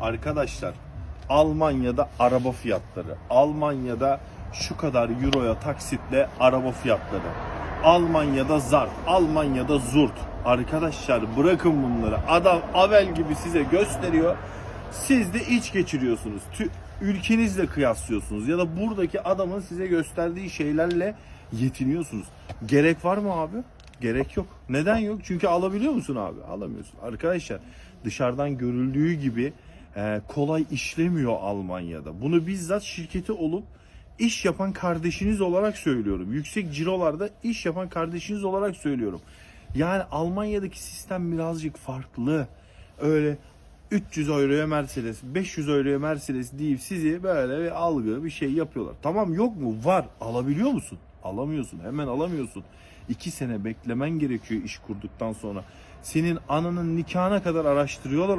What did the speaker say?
Arkadaşlar Almanya'da araba fiyatları, Almanya'da şu kadar euroya taksitle araba fiyatları, Almanya'da zart, Almanya'da zurt. Arkadaşlar bırakın bunları. Adam Avel gibi size gösteriyor. Siz de iç geçiriyorsunuz. Ülkenizle kıyaslıyorsunuz ya da buradaki adamın size gösterdiği şeylerle yetiniyorsunuz. Gerek var mı abi? Gerek yok. Neden yok? Çünkü alabiliyor musun abi? Alamıyorsun. Arkadaşlar dışarıdan görüldüğü gibi e, kolay işlemiyor Almanya'da. Bunu bizzat şirketi olup iş yapan kardeşiniz olarak söylüyorum. Yüksek cirolarda iş yapan kardeşiniz olarak söylüyorum. Yani Almanya'daki sistem birazcık farklı. Öyle 300 euroya Mercedes, 500 euroya Mercedes deyip sizi böyle bir algı bir şey yapıyorlar. Tamam yok mu? Var. Alabiliyor musun? Alamıyorsun. Hemen alamıyorsun. 2 sene beklemen gerekiyor iş kurduktan sonra. Senin ananın nikahına kadar araştırıyorlar o